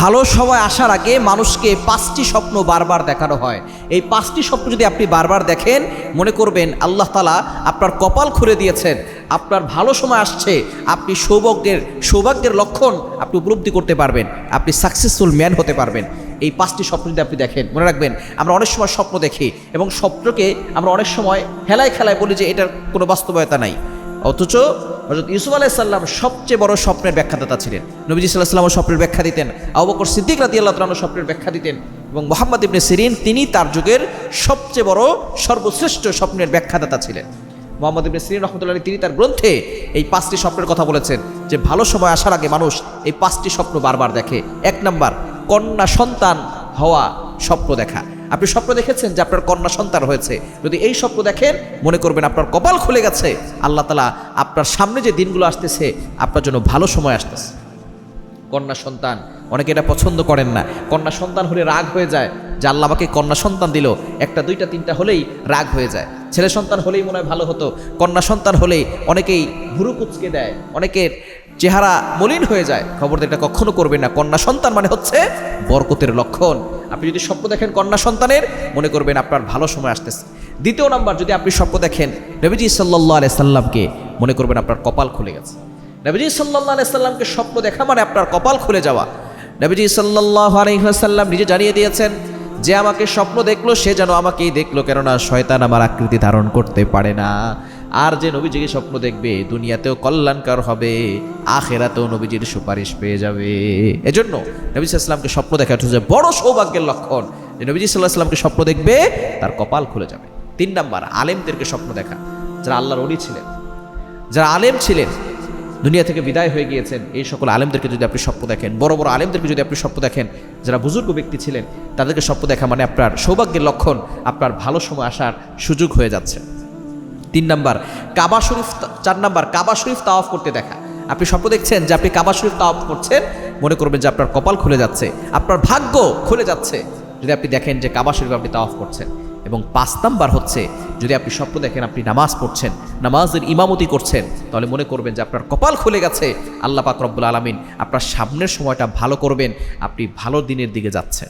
ভালো সময় আসার আগে মানুষকে পাঁচটি স্বপ্ন বারবার দেখানো হয়। এই পাঁচটি স্বপ্ন যদি আপনি বারবার দেখেন, মনে করবেন আল্লাহ তালা আপনার কপাল খুলে দিয়েছেন, আপনার ভালো সময় আসছে, আপনি সৌভাগ্যের সৌভাগ্যের লক্ষণ আপনি উপলব্ধি করতে পারবেন, আপনি সাকসেসফুল ম্যান হতে পারবেন। এই পাঁচটি স্বপ্ন যদি আপনি দেখেন, মনে রাখবেন আমরা অনেক সময় স্বপ্ন দেখি এবং স্বপ্নকে আমরা অনেক সময় খেলায় খেলায় বলি যে এটার কোনো বাস্তবতা নাই। অথচ হজরত ইউসুফ আলাইসাল্লাম সবচেয়ে বড় স্বপ্নের ব্যাখ্যাদাতা ছিলেন। নবীজি সাল্লাহ সাল্লামও স্বপ্নের ব্যাখ্যা দিতেন। আবকর সিদ্দিক রাতি আল্লাহ স্বপ্নের ব্যাখ্যা দিতেন এবং মোহাম্মদ ইবনে সিরিন তিনি তার যুগের সবচেয়ে বড়, সর্বশ্রেষ্ঠ স্বপ্নের ব্যাখ্যাদাতা ছিলেন। মোহাম্মদ ইবনে সিরিন রহমতুল্লাহ তিনি তার গ্রন্থে এই পাঁচটি স্বপ্নের কথা বলেছেন যে ভালো সময় আসার আগে মানুষ এই পাঁচটি স্বপ্ন বারবার দেখে। এক নাম্বার, কন্যা সন্তান হওয়া স্বপ্ন দেখা। আপনি স্বপ্ন দেখেছেন যে আপনার কন্যা সন্তান হয়েছে। যদি এই স্বপ্ন দেখেন, মনে করবেন আপনার কপাল খুলে গেছে। আল্লাহ তালা আপনার সামনে যে দিনগুলো আসতেছে, আপনার জন্য ভালো সময় আসতেছে। কন্যা সন্তান, অনেকে এটা পছন্দ করেন না। কন্যা সন্তান হলে রাগ হয়ে যায়। যে আল্লাহ আমাকে কন্যা সন্তান দিল, একটা, দুইটা, তিনটা হলেই রাগ হয়ে যায়। ছেলে সন্তান হলেই মনে হয় ভালো হতো। কন্যা সন্তান হলেই অনেকেই ভুরু কুচকে দেয়। অনেকের চেহারা মলিন হয়ে যায়। খবর এটা কখনো করবেন না। কন্যা সন্তান মানে হচ্ছে বরকতের লক্ষণ। আপনি যদি স্বপ্ন দেখেন কন্যা সন্তানের, মনে করবেন আপনার ভালো সময় আসতেছে। দ্বিতীয় নাম্বার, যদি আপনি স্বপ্ন দেখেন নবীজি সাল্লাহ আলাই সাল্লামকে, মনে করবেন আপনার কপাল খুলে গেছে। নবীজি সাল্লাহ আলাইসাল্লামকে স্বপ্ন দেখা মানে আপনার কপাল খুলে যাওয়া। নবীজি সাল্লাহ আলাইসাল্লাম নিজে জানিয়ে দিয়েছেন, যে আমাকে স্বপ্ন দেখল, সে যেন আমাকেই দেখল, কেননা শয়তান আমার আকৃতি ধারণ করতে পারে না। আর যে নবীজিকে স্বপ্ন দেখবে, দুনিয়াতেও কল্যাণকর হবে, আখেরাতেও নবীজির সুপারিশ পেয়ে যাবে। এজন্য নবী সাল্লামকে স্বপ্ন দেখা হচ্ছে বড় সৌভাগ্যের লক্ষণ। যে নবীজি সাল্লাহ সাল্লামকে স্বপ্ন দেখবে, তার কপাল খুলে যাবে। তিন নাম্বার, আলেমদেরকে স্বপ্ন দেখা। যারা আল্লাহর অলি ছিলেন, যারা আলেম ছিলেন, দুনিয়া থেকে বিদায় হয়ে গিয়েছেন, এই সকল আলেমদেরকে যদি আপনি স্বপ্ন দেখেন, বড় বড় আলেমদেরকে যদি আপনি স্বপ্ন দেখেন, যারা বুজুর্গ ব্যক্তি ছিলেন, তাদেরকে স্বপ্ন দেখা মানে আপনার সৌভাগ্যের লক্ষণ, আপনার ভালো সময় আসার সুযোগ হয়ে যাচ্ছে। তিন নাম্বার, কাবা শরীফ চার নাম্বার, কাবা শরীফ তাওয়াফ করতে দেখা। আপনি স্বপ্ন দেখছেন যে আপনি কাবা শরীফ তাওয়াফ করছেন, মনে করবেন যে আপনার কপাল খুলে যাচ্ছে। আপনার ভাগ্য খুলে যাচ্ছে যদি আপনি দেখেন যে কাবা শরীফ আপনি তাওয়াফ করছেন। এবং পাঁচ নাম্বার হচ্ছে, যদি আপনি স্বপ্ন দেখেন আপনি নামাজ পড়ছেন, নামাজের ইমামতি করছেন, তাহলে মনে করবেন যে আপনার কপাল খুলে গেছে। আল্লাহ পাক রব্বুল আলমিন আপনার সামনের সময়টা ভালো করবেন, আপনি ভালো দিনের দিকে যাচ্ছেন।